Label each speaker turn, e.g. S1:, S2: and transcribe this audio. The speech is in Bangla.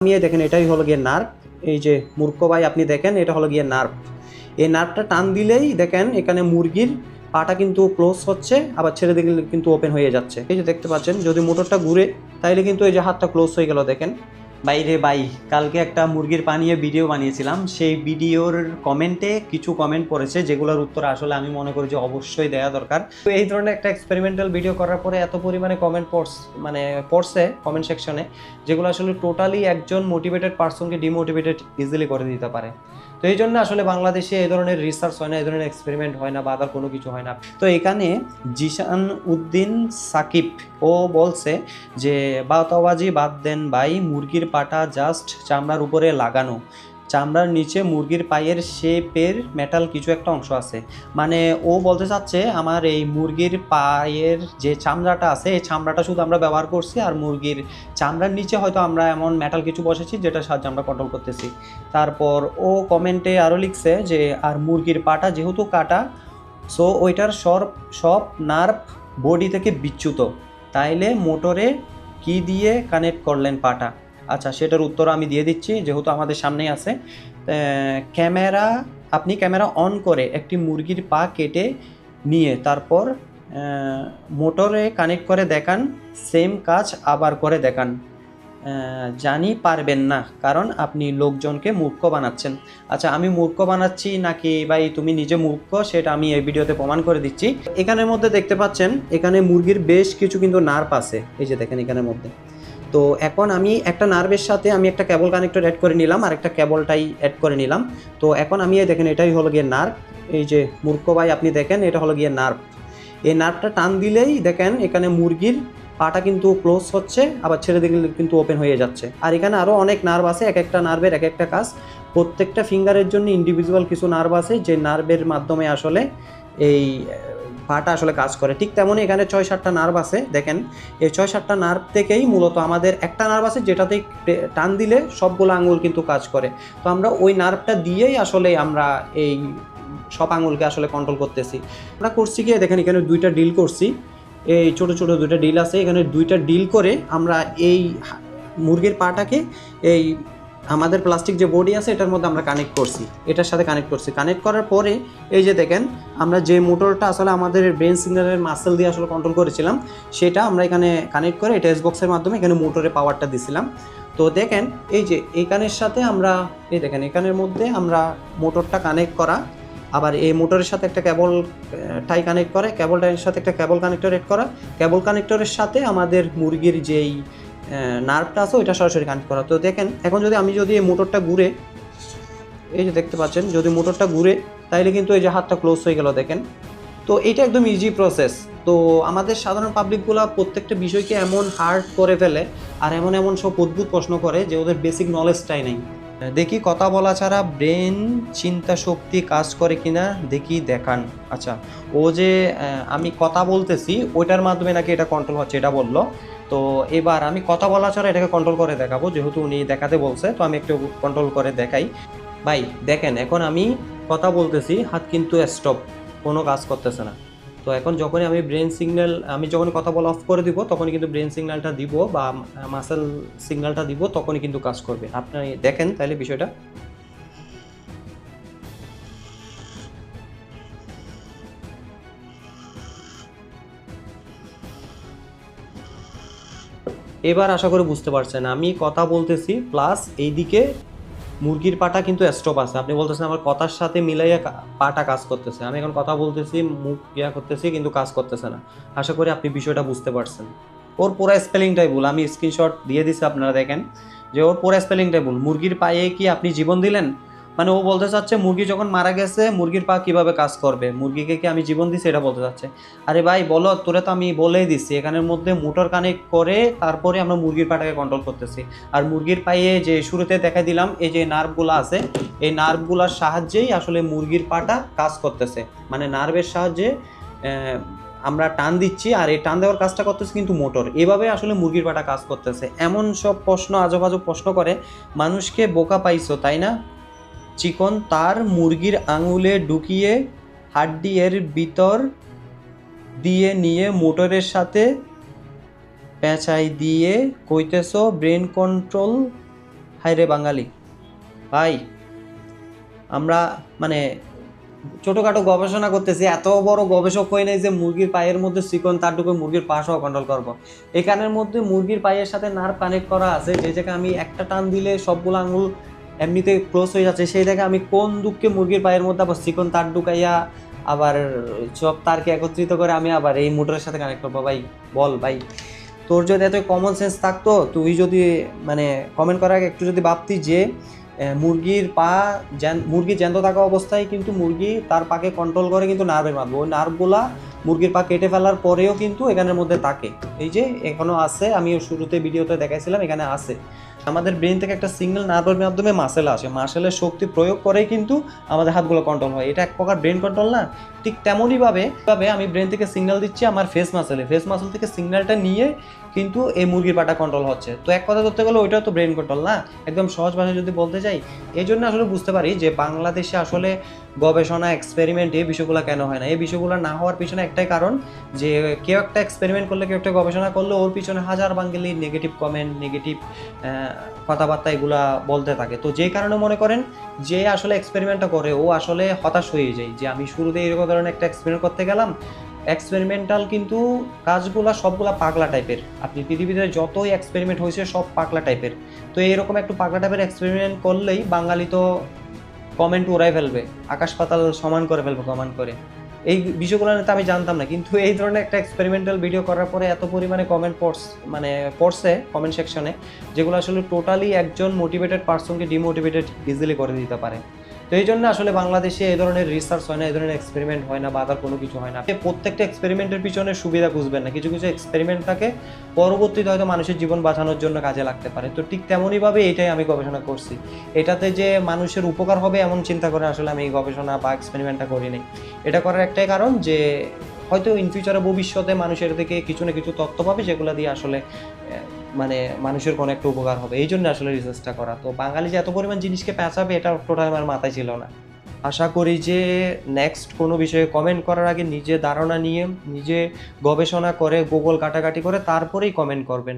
S1: এই দেখেন, এটাই হলো গিয়ে নার্ভ এই যে মূর্খ ভাই আপনি দেখেন, এটা হলো গিয়ে নার্ভ এই নার্ভটা টান দিলেই দেখেন, এখানে মুরগির পাটা কিন্তু ক্লোজ হচ্ছে, আবার ছেড়ে দিলে কিন্তু ওপেন হয়ে যাচ্ছে। এই যে দেখতে পাচ্ছেন, যদি মোটরটা ঘুরে, তাইলে কিন্তু এই যে হাতটা ক্লোজ হয়ে গেল, দেখেন। বাইরে বাই, কালকে একটা মুরগির পানিয়ে ভিডিও বানিয়েছিলাম। সেই ভিডিওর কমেন্টে কিছু কমেন্ট পড়েছে, যেগুলোর উত্তর আসলে আমি মনে করি যে অবশ্যই দেওয়া দরকার। তো এই ধরনের একটা এক্সপেরিমেন্টাল ভিডিও করার পরে এত পরিমাণে কমেন্ট পড়স মানে পড়ছে কমেন্ট সেকশনে যেগুলো আসলে টোটালি একজন মোটিভেটেড পার্সনকে ডিমোটিভেটেড ইজিলি করে দিতে পারে। তো এই জন্য আসলে বাংলাদেশে এই ধরনের রিসার্চ হয় না, এই ধরনের এক্সপেরিমেন্ট হয় না বা আদার কোনো কিছু হয় না। তো এখানে জিশান উদ্দিন সাকিব ও বলছে যে বাতাবাজি বাদ দেন ভাই, মুরগির পাটা জাস্ট চামড়ার উপরে লাগানো। চামড়ার নিচে মুরগির পায়ের শেপের মেটাল কিছু একটা অংশ আছে। মানে ও বলতে চাচ্ছে, আমার এই মুরগির পায়ের যে চামড়াটা আছে, এই চামড়াটা শুধু আমরা ব্যবহার করছি, আর মুরগির চামড়ার নিচে হয়তো আমরা এমন মেটাল কিছু বসেছি যেটা সাহায্যে আমরা কন্ট্রোল করতেছি। তারপর ও কমেন্টে আরও লিখছে যে, আর মুরগির পাটা যেহেতু কাটা সো ওইটার সব সব নার্ভ বডি থেকে বিচ্যুত। তাইলে মোটরে কি দিয়ে কানেক্ট করলেন পাটা? আচ্ছা সেটার উত্তর আমি দিয়ে দিচ্ছি, যেহেতু আমাদের সামনেই আছে। ক্যামেরা, আপনি ক্যামেরা অন করে একটি মুরগির পা কেটে নিয়ে তারপর মোটরে কানেক্ট করে দেখান, সেম কাজ আবার করে দেখান। জানি পারবেন না, কারণ আপনি লোকজনকে মূর্খ বানাচ্ছেন। আচ্ছা আমি মূর্খ বানাচ্ছি নাকি ভাই তুমি নিজে মূর্খ, সেটা আমি এই ভিডিওতে প্রমাণ করে দিচ্ছি। এখানের মধ্যে দেখতে পাচ্ছেন, এখানে মুরগির বেশ কিছু কিন্তু নার্ভ আছে। এই যে দেখেন এখানের মধ্যে। তো এখন আমি একটা নার্ভের সাথে আমি একটা ক্যাবল কানেক্টর অ্যাড করে নিলাম, আর একটা কেবলটাই অ্যাড করে নিলাম। তো এখন আমি দেখেন, এটাই হলো গিয়ে নার্ভ। এই যে মূর্খ ভাই আপনি দেখেন, এটা হলো গিয়ে নার্ভ। এই নার্ভটা টান দিলেই দেখেন, এখানে মুরগির পাটা কিন্তু ক্লোজ হচ্ছে, আবার ছেড়ে দিলে কিন্তু ওপেন হয়ে যাচ্ছে। আর এখানে আরও অনেক নার্ভ আছে, এক একটা নার্ভের এক একটা কাজ। প্রত্যেকটা ফিঙ্গারের জন্য ইন্ডিভিজুয়াল কিছু নার্ভ আছে, যে নার্ভের মাধ্যমে আসলে এই পাটা আসলে কাজ করে। ঠিক তেমনই এখানে ছয় সাতটা নার্ভ আছে, দেখেন। এই ছয় সাতটা নার্ভ থেকেই মূলত আমাদের একটা নার্ভ আছে যেটাতে টান দিলে সবগুলো আঙুল কিন্তু কাজ করে। তো আমরা ওই নার্ভটা দিয়েই আসলে আমরা এই সব আঙুলকে আসলে কন্ট্রোল করতেছি। আমরা করছি কি, দেখেন এখানে দুইটা ডিল করছি। এই ছোট ছোট দুইটা ডিল আছে। এখানে দুইটা ডিল করে আমরা এই মুরগির পাটাকে এই আমাদের প্লাস্টিক যে বডি আছে, এটার মধ্যে আমরা কানেক্ট করছি। এটার সাথে কানেক্ট করছি। কানেক্ট করার পরে, এই যে দেখেন, আমরা যে মোটরটা আসলে আমাদের ব্রেন সিগন্যালের মাসেল দিয়ে আসলে কন্ট্রোল করেছিলাম, সেটা আমরা এখানে কানেক্ট করে টেস্ট বক্সের মাধ্যমে এখানে মোটরে পাওয়ারটা দিছিলাম। তো দেখেন, এই যে এখানের সাথে আমরা, এই দেখেন, এখানের মধ্যে আমরা মোটরটা কানেক্ট করা, আবার এই মোটরের সাথে একটা কেবল টাই কানেক্ট করে কেবল টাইয়ের সাথে একটা কেবল কানেক্টর এড করা। কেবল কানেক্টরের সাথে আমাদের মুরগির যেই নার্ভটা আছে, ওইটা সরাসরি কানেক্ট করা। তো দেখেন, এখন যদি আমি যদি এই মোটরটা ঘুরে, এই যে দেখতে পাচ্ছেন, যদি মোটরটা ঘুরে, তাইলে কিন্তু এই যে হাতটা ক্লোজ হয়ে গেল, দেখেন। তো এটা একদম ইজি প্রসেস তো আমাদের সাধারণ পাবলিকগুলো প্রত্যেকটা বিষয়কে এমন হার্ড করে ফেলে, আর এমন এমন সব অদ্ভুত প্রশ্ন করে যে ওদের বেসিক নলেজটাই নেই। দেখি কথা বলা ছাড়া ব্রেন চিন্তা শক্তি কাজ করে কিনা, দেখি দেখান। আচ্ছা ও যে আমি কথা বলতেছি, ওইটার মাধ্যমে নাকি এটা কন্ট্রোল হচ্ছে, এটা বলল। তো এবার আমি কথা বলা ছাড়া এটাকে কন্ট্রোল করে দেখাবো, যেহেতু উনি দেখাতে বলছে, তো আমি একটু কন্ট্রোল করে দেখাই। ভাই, দেখেন, এখন আমি কথা বলতেছি, হাত কিন্তু স্টপ কোনো কাজ করতেছে না। তো এখন যখনই আমি ব্রেন সিগন্যাল আমি যখন কথা বলা অফ করে দিব, তখনই কিন্তু ব্রেন সিগন্যালটা দিব বা মাসেল সিগন্যালটা দিব, তখনই কিন্তু কাজ করবে। আপনি দেখেন তাহলে বিষয়টা। এবার আশা করে বুঝতে পারছেন, আমি কথা বলতেছি প্লাস এইদিকে মুরগির পাটা কিন্তু স্টপ আছে। আপনি বলতেছেন আমার কথার সাথে মিলাইয়া পাটা কাজ করতেছে। আমি এখন কথা বলতেছি, মুখ ইয়া করতেছি, কিন্তু কাজ করতেছে না। আশা করি আপনি বিষয়টা বুঝতে পারছেন। ওর পুরো স্পেলিংটাই ভুল। আমি স্ক্রিনশট দিয়ে দিছি, আপনারা দেখেন। যে ওর পুরো স্পেলিংটাই ভুল। মুরগির পায়ে কি আপনি জীবন দিলেন? মানে ও বলতে চাচ্ছে, মুরগি যখন মারা গেছে, মুরগির পা কীভাবে কাজ করবে? মুরগিকে কি আমি জীবন দিছি? এটা বলতে চাচ্ছে। আরে ভাই, বলো, তোরে তো আমি বলেই দিচ্ছি এখানের মধ্যে মোটর কানেক্ট করে তারপরে আমরা মুরগির পাটাকে কন্ট্রোল করতেছি। আর মুরগির পায়ে যে শুরুতে দেখা দিলাম, এই যে নার্ভগুলো আছে, এই নার্ভগুলোর সাহায্যেই আসলে মুরগির পাটা কাজ করতেছে। মানে নার্ভের সাহায্যে আমরা টান দিচ্ছি আর এই টান দেওয়ার কাজটা করতেছে কিন্তু মোটর। এভাবে আসলে মুরগির পাটা কাজ করতেছে। এমন সব প্রশ্ন, আজব আজব প্রশ্ন করে, মানুষকে বোকা পাইছো, তাই না? চিকন তার মুরগির আঙুলে ঢুকিয়ে হাড্ডি এর ভিতর দিয়ে নিয়ে মোটরের সাথে পেঁচাই দিয়ে কইতেছো, ব্রেন কন্ট্রোল? হাই রে বাঙালি। ভাই, আমরা মানে ছোটোখাটো গবেষণা করতেছি, এত বড় গবেষক হয়ে নাই যে মুরগির পায়ের মধ্যে চিকন তার তারটুকু মুরগির পা সহ কন্ট্রোল করব। এখানের মধ্যে মুরগির পায়ের সাথে নার্ভ কানেক্ট করা আছে, যে জায়গায় আমি একটা টান দিলে সবগুলো আঙুল এমনিতে ক্লোজ হয়ে যাচ্ছে। সেই দেখে আমি কোন দুঃখে মুরগির পায়ের মধ্যে আবার চিকন তার ঢুকাইয়া আবার সব তারকে একত্রিত করে আমি আবার এই মোটরের সাথে কানেক্ট করব। ভাই, বল ভাই, তোর যদি এত কমন সেন্স থাকতো, তুই যদি মানে কমেন্ট করার আগে একটু যদি ভাবতি যে মুরগির পা মুরগি জ্যান্ত থাকা অবস্থায় কিন্তু মুরগি তার পাকে কন্ট্রোল করে কিন্তু নার্ভের মাধ্যমে। ওই নার্ভগুলা মুরগির পা কেটে ফেলার পরেও কিন্তু এখানের মধ্যে থাকে। এই যে এখনও আছে আমি শুরুতে ভিডিওতে দেখাইছিলাম, এখানে আছে। আমাদের ব্রেন থেকে একটা সিঙ্গেল নার্ভের মাধ্যমে মাসেল আসে। মাসেলের শক্তি প্রয়োগ করেই কিন্তু আমাদের হাতগুলো কন্ট্রোল হয়। এটা এক প্রকার ব্রেন কন্ট্রোল না। ঠিক তেমনইভাবে ভাবে আমি ব্রেন থেকে সিগন্যাল দিচ্ছি আমার ফেস মাসেলে ফেস মাসেল থেকে সিগন্যালটা নিয়ে কিন্তু এই মুরগির পাটা কন্ট্রোল হচ্ছে। তো এক কথা ধরতে গেলে ওইটাও তো ব্রেন কন্ট্রোল না। একদম সহজ ভাষায় যদি বলতে চাই, এই জন্য আসলে বুঝতে পারি যে বাংলাদেশে আসলে গবেষণা এক্সপেরিমেন্ট এই বিষয়গুলো কেন হয় না? এই বিষয়গুলো না হওয়ার পিছনে একটাই কারণ যে কেউ একটা এক্সপেরিমেন্ট করলে, কেউ একটা গবেষণা করলে ওর পিছনে হাজার বাঙ্গালি নেগেটিভ কমেন্ট নেগেটিভ কথাবার্তা এগুলা বলতে থাকে। তো যে কারণে মনে করেন যে আসলে এক্সপেরিমেন্টটা করে, ও আসলে হতাশ হয়ে যায় যে আমি শুরুতে এরকম ধরনের একটা এক্সপেরিমেন্ট করতে গেলাম। এক্সপেরিমেন্টাল কিন্তু কাজগুলা সবগুলা পাগলা টাইপের আপনি পৃথিবীতে যতই এক্সপেরিমেন্ট হয়েছে, সব পাগলা টাইপের তো এরকম একটু পাগলা টাইপের এক্সপেরিমেন্ট করলেই বাঙালি তো কমেন্ট উড়াই ফেলবে, আকাশ পাতাল সমান করে ফেলবে কমেন্ট করে। এই বিষয়গুলো নিয়ে আমি জানতাম না। কিন্তু এই ধরনের একটা এক্সপেরিমেন্টাল ভিডিও করার পরে এত পরিমাণে কমেন্ট পড়স মানে পড়ছে কমেন্ট সেকশনে যেগুলো আসলে টোটালি একজন মোটিভেটেড পার্সনকে ডিমোটিভেটেড ইজিলি করে দিতে পারে। তো এই জন্য আসলে বাংলাদেশে এই ধরনের রিসার্চ হয় না এই ধরনের এক্সপেরিমেন্ট হয় না বা আদার কোনো কিছু হয় না। প্রত্যেকটা এক্সপেরিমেন্টের পিছনে সুবিধা খুঁজবেন না। কিছু কিছু এক্সপেরিমেন্ট থাকে পরবর্তীতে হয়তো মানুষের জীবন বাঁচানোর জন্য কাজে লাগতে পারে। তো ঠিক তেমনইভাবে এটাই আমি গবেষণা করছি। এটাতে যে মানুষের উপকার হবে এমন চিন্তা করে আসলে আমি গবেষণা বা এক্সপেরিমেন্টটা করিনি। এটা করার একটাই কারণ যে, হয়তো ইন ফিউচারে ভবিষ্যতে মানুষের থেকে কিছু না কিছু তথ্য পাবে যেগুলো দিয়ে আসলে মানে মানুষের কোনো একটা উপকার হবে। এই জন্য আসলে রিসার্চটা করা। তো বাঙালি যে এত পরিমাণ জিনিসকে পেঁচাবে, এটা টোটাল আমার মাথায় ছিল না। আশা করি যে নেক্সট কোনো বিষয়ে কমেন্ট করার আগে নিজে ধারণা নিয়ে, নিজে গবেষণা করে গুগল কাটাকাটি করে, তারপরেই কমেন্ট করবেন।